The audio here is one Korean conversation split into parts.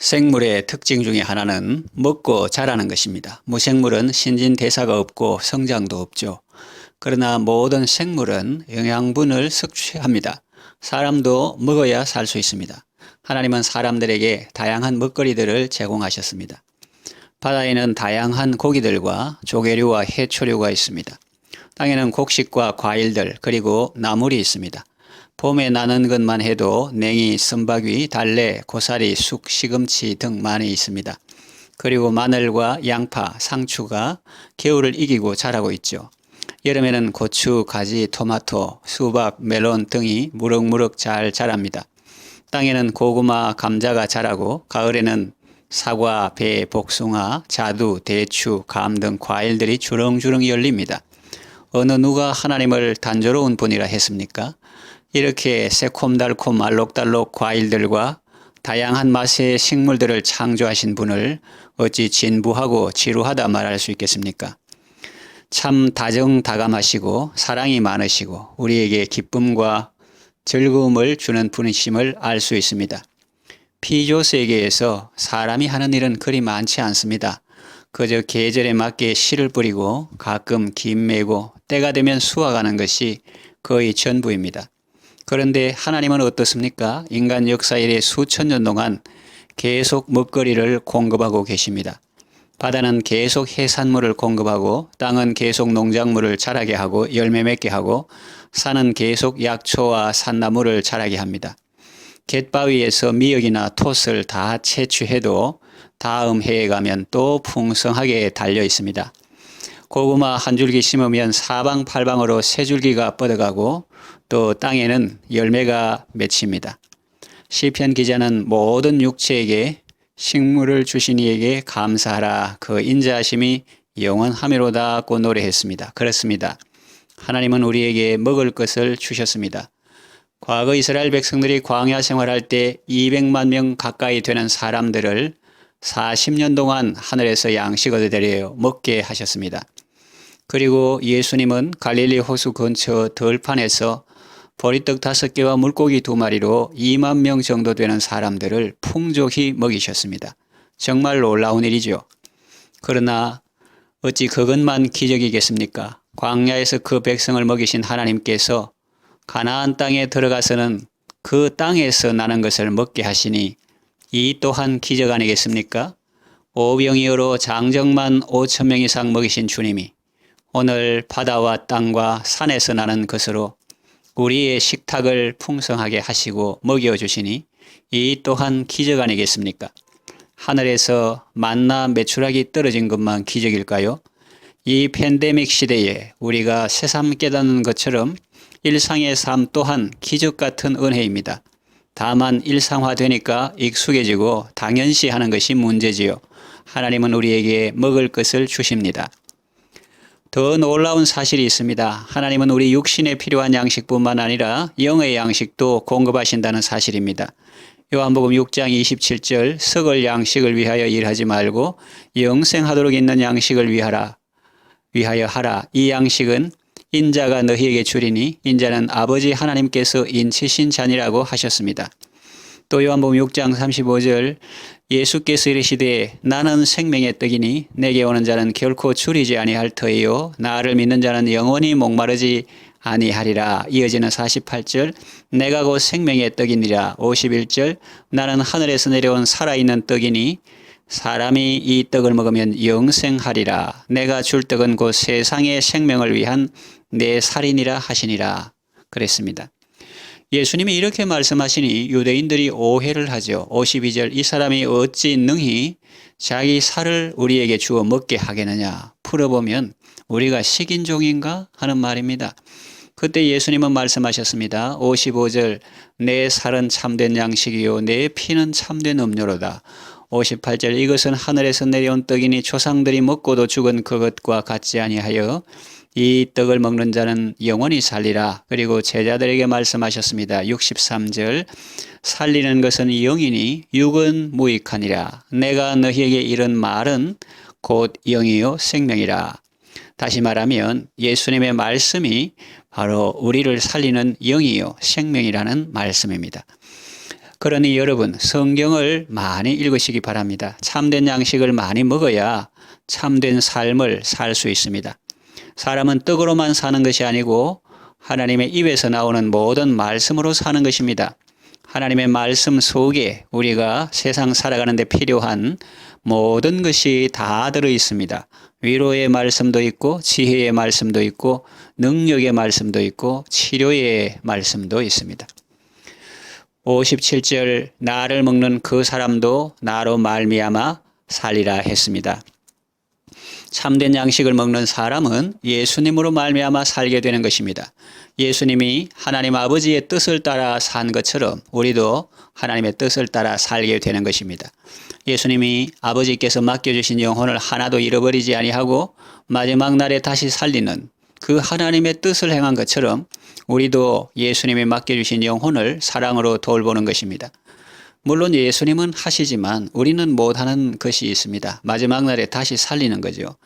생물의 특징 중에 하나는 먹고 자라는 것입니다. 무생물은 신진대사가 없고 성장도 없죠. 그러나 모든 생물은 영양분을 섭취합니다. 사람도 먹어야 살 수 있습니다. 하나님은 사람들에게 다양한 먹거리들을 제공하셨습니다. 바다에는 다양한 고기들과 조개류와 해초류가 있습니다. 땅에는 곡식과 과일들 그리고 나물이 있습니다. 봄에 나는 것만 해도 냉이, 선박위, 달래, 고사리, 쑥, 시금치 등 많이 있습니다. 그리고 마늘과 양파, 상추가 겨울을 이기고 자라고 있죠. 여름에는 고추, 가지, 토마토, 수박, 멜론 등이 무럭무럭 잘 자랍니다. 땅에는 고구마, 감자가 자라고 가을에는 사과, 배, 복숭아, 자두, 대추, 감 등 과일들이 주렁주렁 열립니다. 어느 누가 하나님을 단조로운 분이라 했습니까? 이렇게 새콤달콤 알록달록 과일들과 다양한 맛의 식물들을 창조하신 분을 어찌 진부하고 지루하다 말할 수 있겠습니까? 참 다정다감하시고 사랑이 많으시고 우리에게 기쁨과 즐거움을 주는 분이심을 알 수 있습니다. 피조 세계에서 사람이 하는 일은 그리 많지 않습니다. 그저 계절에 맞게 씨를 뿌리고 가끔 김 메고 때가 되면 수확하는 것이 거의 전부입니다. 그런데 하나님은 어떻습니까? 인간 역사 일의 수천 년 동안 계속 먹거리를 공급하고 계십니다. 바다는 계속 해산물을 공급하고 땅은 계속 농작물을 자라게 하고 열매 맺게 하고 산은 계속 약초와 산나물을 자라게 합니다. 갯바위에서 미역이나 톳을 다 채취해도 다음 해에 가면 또 풍성하게 달려 있습니다. 고구마 한 줄기 심으면 사방팔방으로 세 줄기가 뻗어가고 또 땅에는 열매가 맺힙니다. 시편 기자는 모든 육체에게 식물을 주신 이에게 감사하라 그 인자하심이 영원하미로다고 노래했습니다. 그렇습니다. 하나님은 우리에게 먹을 것을 주셨습니다. 과거 이스라엘 백성들이 광야 생활할 때 200만 명 가까이 되는 사람들을 40년 동안 하늘에서 양식 얻어들여 먹게 하셨습니다. 그리고 예수님은 갈릴리 호수 근처 덜판에서 보리떡 다섯 개와 물고기 두 마리로 2만 명 정도 되는 사람들을 풍족히 먹이셨습니다. 정말 놀라운 일이죠. 그러나 어찌 그것만 기적이겠습니까? 광야에서 그 백성을 먹이신 하나님께서 가나안 땅에 들어가서는 그 땅에서 나는 것을 먹게 하시니 이 또한 기적 아니겠습니까? 오병이어로 장정만 5천 명 이상 먹이신 주님이 오늘 바다와 땅과 산에서 나는 것으로 우리의 식탁을 풍성하게 하시고 먹여 주시니 이 또한 기적 아니겠습니까? 하늘에서 만나 매출하기 떨어진 것만 기적일까요? 이 팬데믹 시대에 우리가 새삼 깨닫는 것처럼 일상의 삶 또한 기적 같은 은혜입니다. 다만 일상화되니까 익숙해지고 당연시 하는 것이 문제지요. 하나님은 우리에게 먹을 것을 주십니다. 더 놀라운 사실이 있습니다. 하나님은 우리 육신에 필요한 양식뿐만 아니라 영의 양식도 공급하신다는 사실입니다. 요한복음 6장 27절 썩을 양식을 위하여 일하지 말고 영생하도록 있는 양식을 위하라 위하여 하라. 이 양식은 인자가 너희에게 주리니 인자는 아버지 하나님께서 인치신 잔이라고 하셨습니다. 또 요한복음 6장 35절 예수께서 이르시되 나는 생명의 떡이니 내게 오는 자는 결코 줄이지 아니할 터이요 나를 믿는 자는 영원히 목마르지 아니하리라. 이어지는 48절 내가 곧 생명의 떡이니라. 51절 나는 하늘에서 내려온 살아있는 떡이니 사람이 이 떡을 먹으면 영생하리라. 내가 줄 떡은 곧 세상의 생명을 위한 내 살인이라 하시니라. 그랬습니다. 예수님이 이렇게 말씀하시니 유대인들이 오해를 하죠. 52절 이 사람이 어찌 능히 자기 살을 우리에게 주어 먹게 하겠느냐 풀어보면 우리가 식인종인가 하는 말입니다. 그때 예수님은 말씀하셨습니다. 55절 내 살은 참된 양식이요 내 피는 참된 음료로다. 58절 이것은 하늘에서 내려온 떡이니 조상들이 먹고도 죽은 그것과 같지 아니하여 이 떡을 먹는 자는 영원히 살리라. 그리고 제자들에게 말씀하셨습니다. 63절 살리는 것은 영이니 육은 무익하니라. 내가 너희에게 이런 말은 곧 영이요 생명이라. 다시 말하면 예수님의 말씀이 바로 우리를 살리는 영이요 생명이라는 말씀입니다. 그러니 여러분 성경을 많이 읽으시기 바랍니다. 참된 양식을 많이 먹어야 참된 삶을 살 수 있습니다. 사람은 떡으로만 사는 것이 아니고 하나님의 입에서 나오는 모든 말씀으로 사는 것입니다. 하나님의 말씀 속에 우리가 세상 살아가는데 필요한 모든 것이 다 들어 있습니다. 위로의 말씀도 있고, 지혜의 말씀도 있고, 능력의 말씀도 있고, 치료의 말씀도 있습니다. 57절 나를 먹는 그 사람도 나로 말미암아 살리라 했습니다. 참된 양식을 먹는 사람은 예수님으로 말미암아 살게 되는 것입니다. 예수님이 하나님 아버지의 뜻을 따라 산 것처럼 우리도 하나님의 뜻을 따라 살게 되는 것입니다. 예수님이 아버지께서 맡겨주신 영혼을 하나도 잃어버리지 아니하고 마지막 날에 다시 살리는 그 하나님의 뜻을 행한 것처럼 우리도 예수님이 맡겨주신 영혼을 사랑으로 돌보는 것입니다. 물론 예수님은 하시지만 우리는 못하는 것이 있습니다. 마지막 날에 다시 살리는 거죠.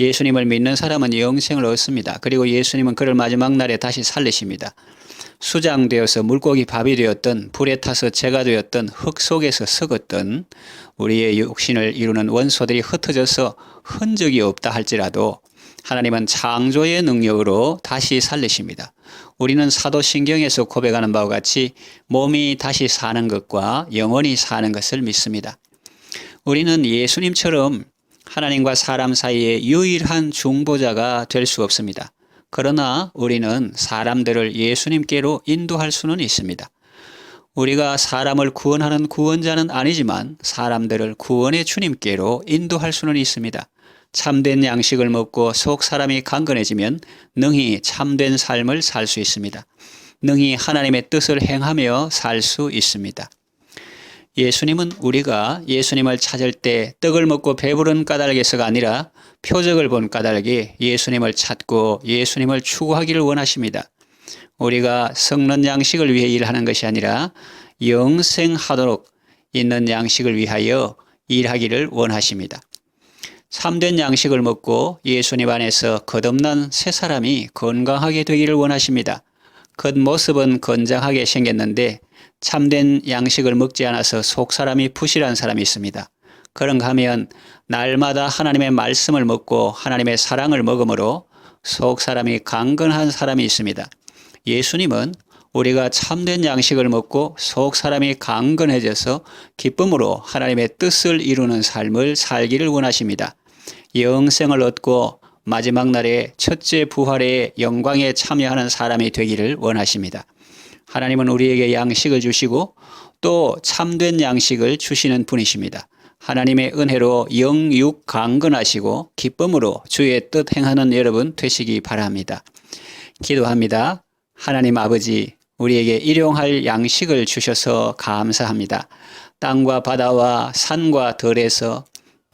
예수님을 믿는 사람은 영생을 얻습니다. 그리고 예수님은 그를 마지막 날에 다시 살리십니다. 수장되어서 물고기 밥이 되었던 불에 타서 재가 되었던 흙 속에서 썩었던 우리의 육신을 이루는 원소들이 흩어져서 흔적이 없다 할지라도 하나님은 창조의 능력으로 다시 살리십니다. 우리는 사도신경에서 고백하는 바와 같이 몸이 다시 사는 것과 영원히 사는 것을 믿습니다. 우리는 예수님처럼 하나님과 사람 사이에 유일한 중보자가 될 수 없습니다. 그러나 우리는 사람들을 예수님께로 인도할 수는 있습니다. 우리가 사람을 구원하는 구원자는 아니지만 사람들을 구원의 주님께로 인도할 수는 있습니다. 참된 양식을 먹고 속 사람이 강건해지면 능히 참된 삶을 살 수 있습니다. 능히 하나님의 뜻을 행하며 살 수 있습니다. 예수님은 우리가 예수님을 찾을 때 떡을 먹고 배부른 까닭에서가 아니라 표적을 본 까닭에 예수님을 찾고 예수님을 추구하기를 원하십니다. 우리가 성는 양식을 위해 일하는 것이 아니라 영생하도록 있는 양식을 위하여 일하기를 원하십니다. 참된 양식을 먹고 예수님 안에서 거듭난 새 사람이 건강하게 되기를 원하십니다. 겉모습은 건장하게 생겼는데 참된 양식을 먹지 않아서 속 사람이 부실한 사람이 있습니다. 그런가 하면 날마다 하나님의 말씀을 먹고 하나님의 사랑을 먹으므로 속 사람이 강건한 사람이 있습니다. 예수님은 우리가 참된 양식을 먹고 속 사람이 강건해져서 기쁨으로 하나님의 뜻을 이루는 삶을 살기를 원하십니다. 영생을 얻고 마지막 날에 첫째 부활의 영광에 참여하는 사람이 되기를 원하십니다. 하나님은 우리에게 양식을 주시고 또 참된 양식을 주시는 분이십니다. 하나님의 은혜로 영육 강건하시고 기쁨으로 주의 뜻 행하는 여러분 되시기 바랍니다. 기도합니다. 하나님 아버지, 우리에게 일용할 양식을 주셔서 감사합니다. 땅과 바다와 산과 들에서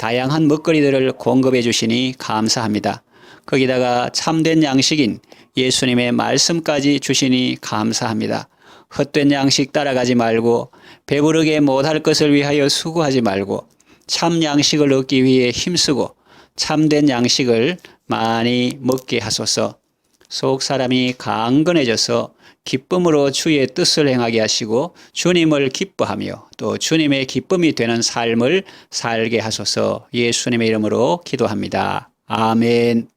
다양한 먹거리들을 공급해 주시니 감사합니다. 거기다가 참된 양식인 예수님의 말씀까지 주시니 감사합니다. 헛된 양식 따라가지 말고 배부르게 못할 것을 위하여 수고하지 말고 참 양식을 얻기 위해 힘쓰고 참된 양식을 많이 먹게 하소서. 속 사람이 강건해져서 기쁨으로 주의 뜻을 행하게 하시고 주님을 기뻐하며 또 주님의 기쁨이 되는 삶을 살게 하소서 예수님의 이름으로 기도합니다. 아멘.